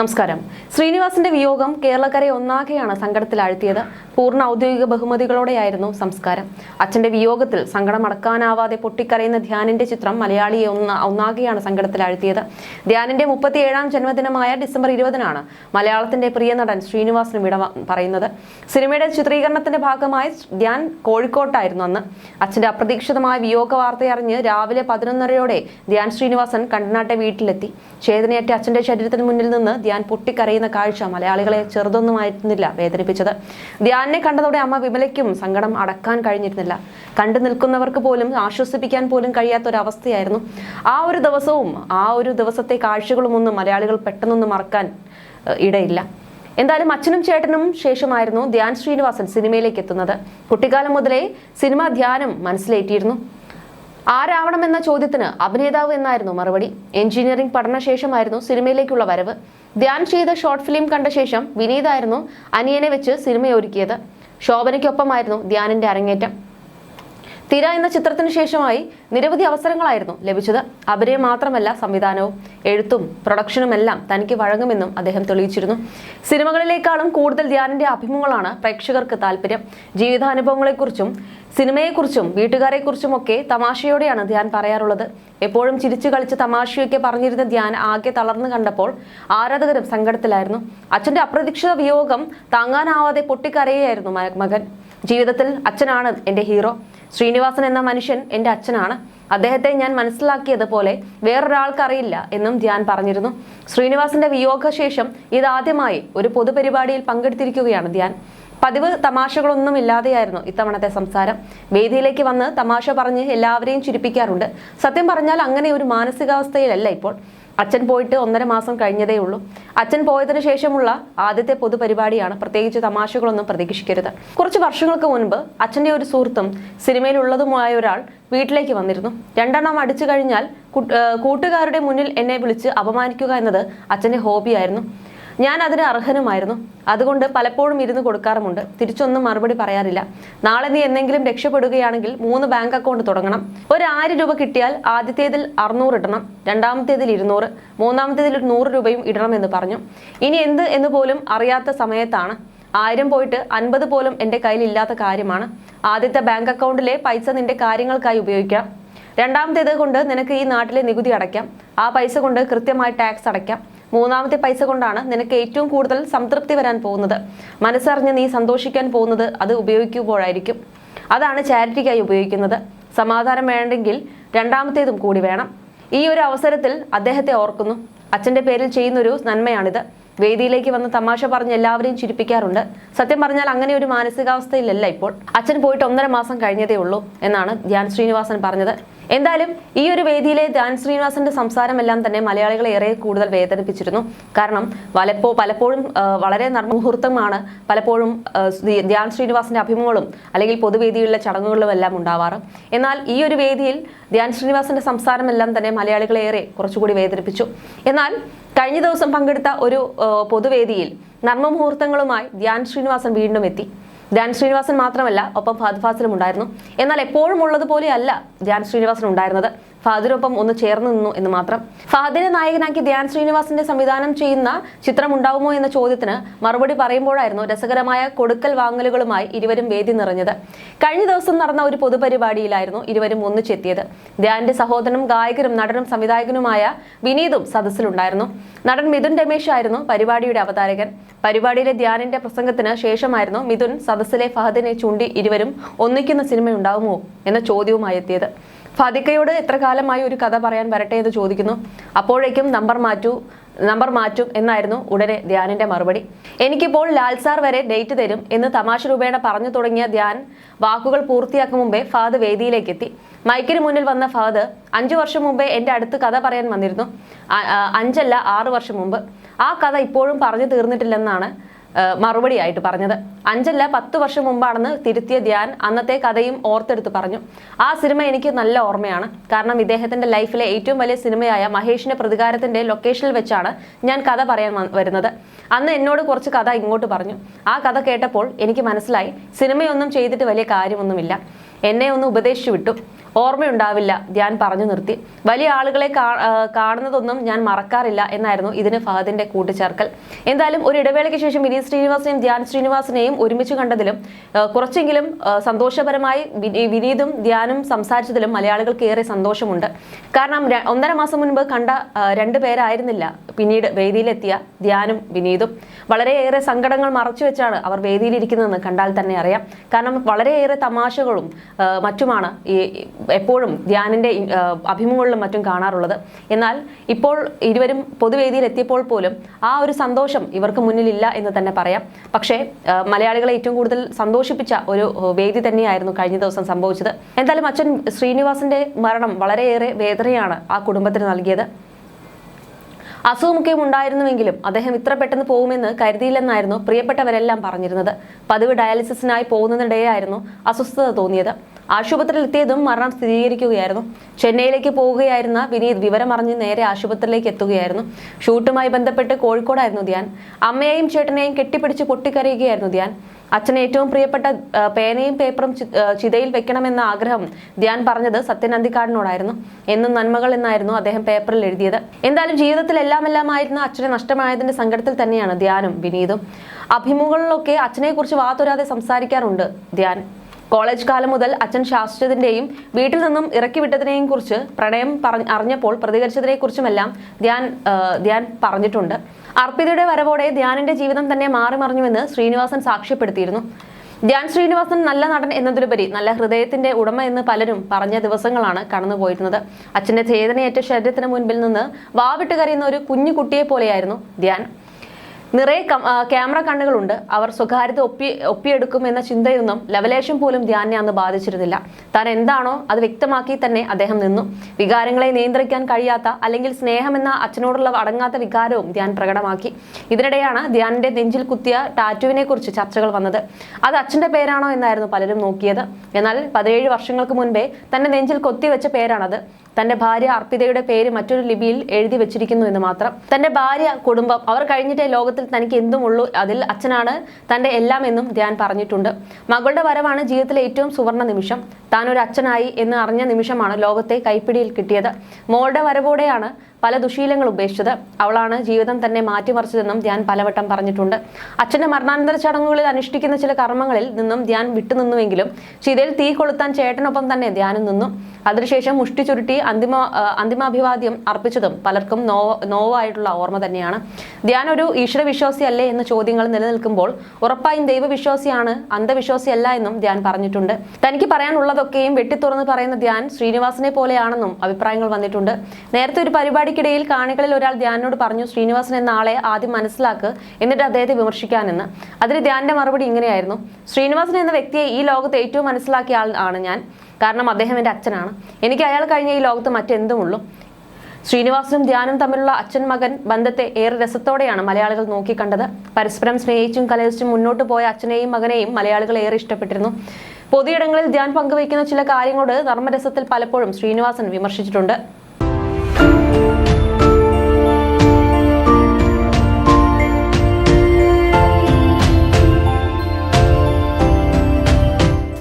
നമസ്കാരം. ശ്രീനിവാസിന്റെ വിയോഗം കേരളക്കരെ ഒന്നാകെയാണ് സങ്കടത്തിലാഴ്ത്തിയത്. പൂർണ ഔദ്യോഗിക ബഹുമതികളോടെയായിരുന്നു സംസ്കാരം. അച്ഛന്റെ വിയോഗത്തിൽ സങ്കടം അടക്കാനാവാതെ പൊട്ടിക്കരയുന്ന ധ്യാനിന്റെ ചിത്രം മലയാളിയെ ഒന്ന ഒന്നാകെയാണ് സങ്കടത്തിലാഴ്ത്തിയത്. ധ്യാനിന്റെ മുപ്പത്തിയേഴാം ജന്മദിനമായ ഡിസംബർ ഇരുപതിനാണ് മലയാളത്തിന്റെ പ്രിയ നടൻ ശ്രീനിവാസിന് വിട പറയുന്നത്. സിനിമയുടെ ചിത്രീകരണത്തിന്റെ ഭാഗമായി ധ്യാൻ കോഴിക്കോട്ടായിരുന്നു അന്ന്. അച്ഛന്റെ അപ്രതീക്ഷിതമായ വിയോഗ വാർത്തയറിഞ്ഞ് രാവിലെ പതിനൊന്നരയോടെ ധ്യാൻ ശ്രീനിവാസൻ കണ്ടനാട്ടെ വീട്ടിലെത്തി. ചേതനയേറ്റ അച്ഛന്റെ ശരീരത്തിന് മുന്നിൽ നിന്ന് ധ്യാൻ പൊട്ടിക്കരയുന്ന കാഴ്ച മലയാളികളെ ചെറുതൊന്നുമായിരുന്നില്ല വേദനിപ്പിച്ചത്. ധ്യാനിനെ കണ്ടതോടെ അമ്മ വിമലയ്ക്കും സങ്കടം അടക്കാൻ കഴിഞ്ഞിരുന്നില്ല. കണ്ടു നിൽക്കുന്നവർക്ക് പോലും ആശ്വസിപ്പിക്കാൻ പോലും കഴിയാത്ത ഒരു അവസ്ഥയായിരുന്നു ആ ഒരു ദിവസവും ആ ഒരു ദിവസത്തെ കാഴ്ചകളും ഒന്നും മലയാളികൾ പെട്ടെന്നൊന്നും മറക്കാൻ ഇടയില്ല. എന്തായാലും അച്ഛനും ചേട്ടനും ശേഷമായിരുന്നു ധ്യാൻ ശ്രീനിവാസൻ സിനിമയിലേക്ക് എത്തുന്നത്. കുട്ടിക്കാലം മുതലേ സിനിമ ധ്യാനം മനസ്സിലേറ്റിയിരുന്നു. ആരാവണമെന്ന ചോദ്യത്തിന് അഭിനേതാവ് എന്നായിരുന്നു മറുപടി. എഞ്ചിനീയറിംഗ് പഠനശേഷമായിരുന്നു സിനിമയിലേക്കുള്ള വരവ്. ധ്യാൻ ചെയ്ത ഷോർട്ട് ഫിലിം കണ്ട ശേഷം വിനീതായിരുന്നു അനിയനെ വെച്ച് സിനിമയൊരുക്കിയത്. ശോഭനയ്ക്കൊപ്പമായിരുന്നു ധ്യാനിന്റെ അരങ്ങേറ്റം. തിര എന്ന ചിത്രത്തിന് ശേഷമായി നിരവധി അവസരങ്ങളായിരുന്നു ലഭിച്ചത്. അഭിനയം മാത്രമല്ല സംവിധാനവും എഴുത്തും പ്രൊഡക്ഷനും എല്ലാം തനിക്ക് വഴങ്ങുമെന്നും അദ്ദേഹം തെളിയിച്ചിരുന്നു. സിനിമകളിലേക്കാളും കൂടുതൽ ധ്യാനിന്റെ അഭിമുഖങ്ങളാണ് പ്രേക്ഷകർക്ക് താല്പര്യം ജീവിതാനുഭവങ്ങളെക്കുറിച്ചും സിനിമയെക്കുറിച്ചും വീട്ടുകാരെക്കുറിച്ചും ഒക്കെ തമാശയോടെയാണ് ധ്യാൻ പറയാറുള്ളത്. എപ്പോഴും ചിരിച്ചു കളിച്ച് തമാശയൊക്കെ പറഞ്ഞിരുന്ന ധ്യാൻ ആകെ തളർന്നു കണ്ടപ്പോൾ ആരാധകരും സങ്കടത്തിലായിരുന്നു. അച്ഛന്റെ അപ്രതീക്ഷിത വിയോഗം താങ്ങാനാവാതെ പൊട്ടിക്കരയായിരുന്നു മകൻ. ജീവിതത്തിൽ അച്ഛനാണ് എന്റെ ഹീറോ. ശ്രീനിവാസൻ എന്ന മനുഷ്യൻ എന്റെ അച്ഛനാണ്. അദ്ദേഹത്തെ ഞാൻ മനസ്സിലാക്കിയതുപോലെ വേറൊരാൾക്കറിയില്ല എന്നും ധ്യാൻ പറഞ്ഞിരുന്നു. ശ്രീനിവാസിന്റെ വിയോഗശേഷം ഇതാദ്യമായി ഒരു പൊതുപരിപാടിയിൽ പങ്കെടുത്തിരിക്കുകയാണ് ധ്യാൻ. പതിവ് തമാശകളൊന്നും ഇല്ലാതെയായിരുന്നു ഇത്തവണത്തെ സംസാരം. വേദിയിലേക്ക് വന്ന് തമാശ പറഞ്ഞ് എല്ലാവരെയും ചിരിപ്പിക്കാറുണ്ട്. സത്യം പറഞ്ഞാൽ അങ്ങനെ ഒരു മാനസികാവസ്ഥയിലല്ല ഇപ്പോൾ. അച്ഛൻ പോയിട്ട് ഒന്നര മാസം കഴിഞ്ഞതേ ഉള്ളൂ. അച്ഛൻ പോയതിന് ശേഷമുള്ള ആദ്യത്തെ പൊതുപരിപാടിയാണ് പ്രത്യേകിച്ച് തമാശകളൊന്നും പ്രതീക്ഷിക്കരുത്. കുറച്ച് വർഷങ്ങൾക്ക് മുൻപ് അച്ഛന്റെ ഒരു സുഹൃത്തും സിനിമയിലുള്ളതുമായ ഒരാൾ വീട്ടിലേക്ക് വന്നിരുന്നു. രണ്ടെണ്ണം അടിച്ചു കഴിഞ്ഞാൽ കൂട്ടുകാരുടെ മുന്നിൽ എന്നെ വിളിച്ച് അപമാനിക്കുക എന്നത് അച്ഛന്റെ ഹോബിയായിരുന്നു. ഞാൻ അതിന് അർഹനുമായിരുന്നു. അതുകൊണ്ട് പലപ്പോഴും ഇരുന്ന് കൊടുക്കാറുമുണ്ട്. തിരിച്ചൊന്നും മറുപടി പറയാറില്ല. നാളെ നീ എന്തെങ്കിലും രക്ഷപ്പെടുകയാണെങ്കിൽ മൂന്ന് ബാങ്ക് അക്കൗണ്ട് തുടങ്ങണം. ഒരു ആയിരം രൂപ കിട്ടിയാൽ ആദ്യത്തേതിൽ അറുന്നൂറ് ഇടണം. രണ്ടാമത്തേതിൽ ഇരുന്നൂറ്. മൂന്നാമത്തേതിൽ ഒരു നൂറ് രൂപയും ഇടണം എന്ന് പറഞ്ഞു. ഇനി എന്ത് എന്ന് പോലും അറിയാത്ത സമയത്താണ്. ആയിരം പോയിട്ട് അൻപത് പോലും എന്റെ കയ്യിൽ ഇല്ലാത്ത കാര്യമാണ്. ആദ്യത്തെ ബാങ്ക് അക്കൗണ്ടിലെ പൈസ നിന്റെ കാര്യങ്ങൾക്കായി ഉപയോഗിക്കാം. രണ്ടാമത്തേത് കൊണ്ട് നിനക്ക് ഈ നാട്ടിലെ നികുതി അടയ്ക്കാം. ആ പൈസ കൊണ്ട് കൃത്യമായി ടാക്സ് അടയ്ക്കാം. മൂന്നാമത്തെ പൈസ കൊണ്ടാണ് നിനക്ക് ഏറ്റവും കൂടുതൽ സംതൃപ്തി വരാൻ പോകുന്നത്. മനസ്സറിഞ്ഞ് നീ സന്തോഷിക്കാൻ പോകുന്നത് അത് ഉപയോഗിക്കുമ്പോഴായിരിക്കും. അതാണ് ചാരിറ്റിക്കായി ഉപയോഗിക്കുന്നത്. സമാധാനം വേണ്ടെങ്കിൽ രണ്ടാമത്തേതും കൂടി വേണം. ഈ ഒരു അവസരത്തിൽ അദ്ദേഹത്തെ ഓർക്കുന്നു. അച്ഛന്റെ പേരിൽ ചെയ്യുന്നൊരു നന്മയാണിത്. വേദിയിലേക്ക് വന്ന് തമാശ പറഞ്ഞ് എല്ലാവരെയും ചിരിപ്പിക്കാറുണ്ട്. സത്യം പറഞ്ഞാൽ അങ്ങനെ ഒരു മാനസികാവസ്ഥയിലല്ല ഇപ്പോൾ. അച്ഛൻ പോയിട്ട് ഒന്നര മാസം കഴിഞ്ഞതേ ഉള്ളൂ എന്നാണ് ധ്യാൻ ശ്രീനിവാസൻ പറഞ്ഞത്. എന്തായാലും ഈ ഒരു വേദിയിലെ ധ്യാൻ ശ്രീനിവാസന്റെ സംസാരമെല്ലാം തന്നെ മലയാളികളെ ഏറെ കൂടുതൽ വേദനിപ്പിച്ചിരുന്നു. കാരണം വലപ്പോ പലപ്പോഴും വളരെ നർമ്മമുഹൂർത്തമാണ് പലപ്പോഴും ധ്യാൻ ശ്രീനിവാസന്റെ അഭിമുഖങ്ങളും അല്ലെങ്കിൽ പൊതുവേദികളിലെ ചടങ്ങുകളിലും എല്ലാം ഉണ്ടാവാറ്. എന്നാൽ ഈ ഒരു വേദിയിൽ ധ്യാൻ ശ്രീനിവാസന്റെ സംസാരമെല്ലാം തന്നെ മലയാളികളെ ഏറെ കുറച്ചുകൂടി വേദനിപ്പിച്ചു. എന്നാൽ കഴിഞ്ഞ ദിവസം പങ്കെടുത്ത ഒരു പൊതുവേദിയിൽ നർമ്മമുഹൂർത്തങ്ങളുമായി ധ്യാൻ ശ്രീനിവാസൻ വീണ്ടും എത്തി. ധ്യാൻ ശ്രീനിവാസൻ മാത്രമല്ല ഒപ്പം ഫഹദ് ഫാസിലും ഉണ്ടായിരുന്നു. എന്നാൽ എപ്പോഴും ഉള്ളതുപോലെയല്ല ധ്യാൻ ശ്രീനിവാസൻ ഉണ്ടായിരുന്നത്. ഫഹദിനൊപ്പം ഒന്ന് ചേർന്ന് നിന്നു എന്ന് മാത്രം. ഫഹദിനെ നായകനാക്കി ധ്യാൻ ശ്രീനിവാസിന്റെ സംവിധാനം ചെയ്യുന്ന ചിത്രം ഉണ്ടാവുമോ എന്ന ചോദ്യത്തിന് മറുപടി പറയുമ്പോഴായിരുന്നു രസകരമായ കൊടുക്കൽ വാങ്ങലുകളുമായി ഇരുവരും വേദി നിറഞ്ഞത്. കഴിഞ്ഞ ദിവസം നടന്ന ഒരു പൊതുപരിപാടിയിലായിരുന്നു ഇരുവരും ഒന്നിച്ചെത്തിയത്. ധ്യാന്റെ സഹോദരനും ഗായകനും നടനും സംവിധായകനുമായ വിനീതും സദസ്സിലുണ്ടായിരുന്നു. നടൻ മിഥുൻ രമേശ് ആയിരുന്നു പരിപാടിയുടെ അവതാരകൻ. പരിപാടിയിലെ ധ്യാനിന്റെ പ്രസംഗത്തിന് ശേഷമായിരുന്നു മിഥുൻ സദസ്സിലെ ഫഹദിനെ ചൂണ്ടി ഇരുവരും ഒന്നിക്കുന്ന സിനിമ ഉണ്ടാവുമോ എന്ന ചോദ്യവുമായി എത്തിയത്. ഫാദിക്കയോട് എത്ര കാലമായി ഒരു കഥ പറയാൻ വരട്ടെ എന്ന് ചോദിക്കുന്നു. അപ്പോഴേക്കും നമ്പർ മാറ്റൂ നമ്പർ മാറ്റും എന്നായിരുന്നു ഉടനെ ധ്യാനിന്റെ മറുപടി. എനിക്കിപ്പോൾ ലാൽ സാർ വരെ ഡേറ്റ് തരും എന്ന് തമാശ രൂപേണ പറഞ്ഞു തുടങ്ങിയ ധ്യാൻ വാക്കുകൾ പൂർത്തിയാക്കും മുമ്പേ ഫാദ് വേദിയിലേക്ക് എത്തി മൈക്കിന് മുന്നിൽ വന്ന ഫാദ് അഞ്ചു വർഷം മുമ്പേ എന്റെ അടുത്ത് കഥ പറയാൻ വന്നിരുന്നു. അഞ്ചല്ല ആറു വർഷം മുമ്പ്. ആ കഥ ഇപ്പോഴും പറഞ്ഞു തീർന്നിട്ടില്ലെന്നാണ് മറുപടിയായിട്ട് പറഞ്ഞത്. അഞ്ചല്ല പത്ത് വർഷം മുമ്പാണെന്ന് തിരുത്തിയ ധ്യാൻ അന്നത്തെ കഥയും ഓർത്തെടുത്ത് പറഞ്ഞു. ആ സിനിമ എനിക്ക് നല്ല ഓർമ്മയാണ്. കാരണം ഇദ്ദേഹത്തിന്റെ ലൈഫിലെ ഏറ്റവും വലിയ സിനിമയായ മഹേഷിന്റെ പ്രതികാരത്തിന്റെ ലൊക്കേഷനിൽ വെച്ചാണ് ഞാൻ കഥ പറയാൻ വരുന്നത്. അന്ന് എന്നോട് കുറച്ച് കഥ ഇങ്ങോട്ട് പറഞ്ഞു. ആ കഥ കേട്ടപ്പോൾ എനിക്ക് മനസ്സിലായി സിനിമയൊന്നും ചെയ്തിട്ട് വലിയ കാര്യമൊന്നുമില്ല. എന്നെ ഒന്ന് ഉപദേശിച്ചു വിട്ടു. ഓർമ്മയുണ്ടാവില്ല. ധ്യാൻ പറഞ്ഞു നിർത്തി. വലിയ ആളുകളെ കാണുന്നതൊന്നും ഞാൻ മറക്കാറില്ല എന്നായിരുന്നു ഇതിന് ഫഹദിന്റെ കൂട്ടിച്ചേർക്കൽ എന്തായാലും ഒരു ഇടവേളയ്ക്ക് ശേഷം വിനീത് ശ്രീനിവാസനെയും ധ്യാൻ ശ്രീനിവാസിനെയും ഒരുമിച്ച് കണ്ടതിലും കുറച്ചെങ്കിലും സന്തോഷപരമായി വിനീതും ധ്യാനും സംസാരിച്ചതിലും മലയാളികൾക്ക് ഏറെ സന്തോഷമുണ്ട്. കാരണം ഒന്നര മാസം മുൻപ് കണ്ട രണ്ടു പേരായിരുന്നില്ല. പിന്നീട് വേദിയിലെത്തിയ ധ്യാനും വിനീതും. വളരെയേറെ സങ്കടങ്ങൾ മറച്ചു വെച്ചാണ് അവർ വേദിയിലിരിക്കുന്നതെന്ന് കണ്ടാൽ തന്നെ അറിയാം. കാരണം വളരെയേറെ തമാശകളും മറ്റുമാണ് ഈ എപ്പോഴും ധ്യാനിന്റെ അഭിമുഖങ്ങളിലും മറ്റും കാണാറുള്ളത്. എന്നാൽ ഇപ്പോൾ ഇരുവരും പൊതുവേദിയിൽ എത്തിയപ്പോൾ പോലും ആ ഒരു സന്തോഷം ഇവർക്ക് മുന്നിലില്ല എന്ന് തന്നെ പറയാം. പക്ഷേ മലയാളികളെ ഏറ്റവും കൂടുതൽ സന്തോഷിപ്പിച്ച ഒരു വേദി തന്നെയായിരുന്നു കഴിഞ്ഞ ദിവസം സംഭവിച്ചത്. എന്തായാലും അച്ഛൻ ശ്രീനിവാസന്റെ മരണം വളരെയേറെ വേദനയാണ് ആ കുടുംബത്തിന് നൽകിയത്. അസുഖമൊക്കെ ഉണ്ടായിരുന്നുവെങ്കിലും അദ്ദേഹം ഇത്ര പെട്ടെന്ന് പോകുമെന്ന് കരുതിയില്ലെന്നായിരുന്നു പ്രിയപ്പെട്ടവരെല്ലാം പറഞ്ഞിരുന്നത്. പതിവ് ഡയാലിസിസിനായി പോകുന്നതിനിടെയായിരുന്നു അസ്വസ്ഥത തോന്നിയത്. ആശുപത്രിയിൽ എത്തിയതും മരണം സ്ഥിരീകരിക്കുകയായിരുന്നു. ചെന്നൈയിലേക്ക് പോവുകയായിരുന്ന വിനീത് വിവരമറിഞ്ഞ് നേരെ ആശുപത്രിയിലേക്ക് എത്തുകയായിരുന്നു. ഷൂട്ടുമായി ബന്ധപ്പെട്ട് കോഴിക്കോടായിരുന്നു ധ്യാൻ. അമ്മയെയും ചേട്ടനെയും കെട്ടിപ്പിടിച്ച് പൊട്ടിക്കരയുകയായിരുന്നു ധ്യാൻ. അച്ഛന് ഏറ്റവും പ്രിയപ്പെട്ട പേനയും പേപ്പറും ചിതയിൽ വെക്കണമെന്ന ആഗ്രഹം ധ്യാൻ പറഞ്ഞത് സത്യൻ അന്തിക്കാടിനോടായിരുന്നു എന്നും നന്മകൾ എന്നായിരുന്നു അദ്ദേഹം പേപ്പറിൽ എഴുതിയത്. എന്തായാലും ജീവിതത്തിൽ എല്ലാം എല്ലാം ആയിരുന്ന അച്ഛനെ നഷ്ടമായതിന്റെ സങ്കടത്തിൽ തന്നെയാണ് ധ്യാനും വിനീതും. അഭിമുഖങ്ങളിലൊക്കെ അച്ഛനെക്കുറിച്ച് വാതൊരാതെ സംസാരിക്കാറുണ്ട് ധ്യാൻ. കോളേജ് കാലം മുതൽ അച്ഛൻ ശാസ്ത്രത്തിന്റെയും വീട്ടിൽ നിന്നും ഇറക്കി വിട്ടതിനെയും കുറിച്ച് പ്രണയം പറഞ്ഞ അറിഞ്ഞപ്പോൾ പ്രതികരിച്ചതിനെ കുറിച്ചുമെല്ലാം ധ്യാൻ ധ്യാൻ പറഞ്ഞിട്ടുണ്ട്. അർപ്പിതയുടെ വരവോടെ ധ്യാനിന്റെ ജീവിതം തന്നെ മാറി മറിഞ്ഞുവെന്ന് ശ്രീനിവാസൻ സാക്ഷ്യപ്പെടുത്തിയിരുന്നു. ധ്യാൻ ശ്രീനിവാസൻ നല്ല നടൻ എന്നതിലുപരി നല്ല ഹൃദയത്തിന്റെ ഉടമ എന്ന് പലരും പറഞ്ഞ ദിവസങ്ങളാണ് കടന്നുപോയിരുന്നത്. അച്ഛന്റെ ചേതനയേറ്റ ശരീരത്തിന് മുൻപിൽ നിന്ന് വാവിട്ട് കരയുന്ന ഒരു കുഞ്ഞു കുട്ടിയെ പോലെയായിരുന്നു ധ്യാൻ. നിറയെ ക്യാമറ കണ്ണുകളുണ്ട്. അവർ സ്വകാര്യത ഒപ്പി ഒപ്പിയെടുക്കുമെന്ന ചിന്തയൊന്നും ലവലേശം പോലും ധ്യാനെ അന്ന് ബാധിച്ചിരുന്നില്ല. താൻ എന്താണോ അത് വ്യക്തമാക്കി തന്നെ അദ്ദേഹം നിന്നു. വികാരങ്ങളെ നിയന്ത്രിക്കാൻ കഴിയാത്ത അല്ലെങ്കിൽ സ്നേഹമെന്ന അച്ഛനോടുള്ള അടങ്ങാത്ത വികാരവും ധ്യാൻ പ്രകടമാക്കി. ഇതിനിടെയാണ് ധ്യാനിന്റെ നെഞ്ചിൽ കുത്തിയ ടാറ്റുവിനെ കുറിച്ച് ചർച്ചകൾ വന്നത്. അത് അച്ഛന്റെ പേരാണോ എന്നായിരുന്നു പലരും നോക്കിയത്. എന്നാൽ പതിനേഴ് വർഷങ്ങൾക്ക് മുൻപേ തന്റെ നെഞ്ചിൽ കൊത്തിവെച്ച പേരാണത്. തന്റെ ഭാര്യ അർപ്പിതയുടെ പേര് മറ്റൊരു ലിപിയിൽ എഴുതി വെച്ചിരിക്കുന്നു എന്ന് മാത്രം. തന്റെ ഭാര്യ കുടുംബം അവർ കഴിഞ്ഞിട്ടേ ലോകത്തിൽ തനിക്ക് എന്തുമുള്ളൂ അതിൽ അച്ഛനാണ് തന്റെ എല്ലാം എന്നും ധ്യാൻ പറഞ്ഞിട്ടുണ്ട്. മകളുടെ വരവാണ് ജീവിതത്തിലെ ഏറ്റവും സുവർണ നിമിഷം. താൻ ഒരു അച്ഛനായി എന്ന് അറിഞ്ഞ നിമിഷമാണ് ലോകത്തെ കൈപ്പിടിയിൽ കിട്ടിയത്. മോളുടെ വരവോടെയാണ് പല ദുശീലങ്ങൾ ഉപേക്ഷിച്ചത്. അവളാണ് ജീവിതം തന്നെ മാറ്റിമറിച്ചതെന്നും ധ്യാൻ പലവട്ടം പറഞ്ഞിട്ടുണ്ട്. അച്ഛന്റെ മരണാനന്തര ചടങ്ങുകളിൽ അനുഷ്ഠിക്കുന്ന ചില കർമ്മങ്ങളിൽ നിന്നും ധ്യാൻ വിട്ടുനിന്നുവെങ്കിലും ചിതയിൽ തീ കൊളുത്താൻ ചേട്ടനൊപ്പം തന്നെ ധ്യാനം നിന്നു. അതിനുശേഷം മുഷ്ടി ചുരുട്ടി അന്തിമ അന്തിമാഭിവാദ്യം അർപ്പിച്ചതും പലർക്കും നോവ നോവായിട്ടുള്ള ഓർമ്മ തന്നെയാണ്. ധ്യാൻ ഒരു ഈശ്വര വിശ്വാസിയല്ലേ എന്ന ചോദ്യങ്ങൾ നിലനിൽക്കുമ്പോൾ ഉറപ്പായും ദൈവവിശ്വാസിയാണ് അന്ധവിശ്വാസിയല്ല എന്നും ധ്യാൻ പറഞ്ഞിട്ടുണ്ട്. തനിക്ക് പറയാനുള്ളതൊക്കെയും വെട്ടിത്തുറന്ന് പറയുന്ന ധ്യാൻ ശ്രീനിവാസനെ പോലെയാണെന്നും അഭിപ്രായങ്ങൾ വന്നിട്ടുണ്ട്. നേരത്തെ ഒരു പരിപാടിക്കിടയിൽ കാണികളിൽ ഒരാൾ ധ്യാനോട് പറഞ്ഞു ശ്രീനിവാസൻ എന്ന ആളെ ആദ്യം മനസ്സിലാക്ക് എന്നിട്ട് അദ്ദേഹത്തെ വിമർശിക്കാനെന്ന്. അതിന് ധ്യാനിന്റെ മറുപടി ഇങ്ങനെയായിരുന്നു. ശ്രീനിവാസൻ എന്ന വ്യക്തിയെ ഈ ലോകത്ത് ഏറ്റവും മനസ്സിലാക്കിയ ആൾ ആണ് ഞാൻ. കാരണം അദ്ദേഹം എന്റെ അച്ഛനാണ്. എനിക്ക് അയാൾ കഴിഞ്ഞ ഈ ലോകത്ത് മറ്റെന്തുമുള്ളൂ? ശ്രീനിവാസനും ധ്യാനും തമ്മിലുള്ള അച്ഛൻ മകൻ ബന്ധത്തെ ഏറെ രസത്തോടെയാണ് മലയാളികൾ നോക്കിക്കണ്ടത്. പരസ്പരം സ്നേഹിച്ചും കലഹിച്ചും മുന്നോട്ട് പോയ അച്ഛനെയും മകനെയും മലയാളികൾ ഏറെ ഇഷ്ടപ്പെട്ടിരുന്നു. പൊതുയിടങ്ങളിൽ ധ്യാൻ പങ്കുവയ്ക്കുന്ന ചില കാര്യങ്ങളോട് നർമ്മരസത്തിൽ പലപ്പോഴും ശ്രീനിവാസൻ വിമർശിച്ചിട്ടുണ്ട്.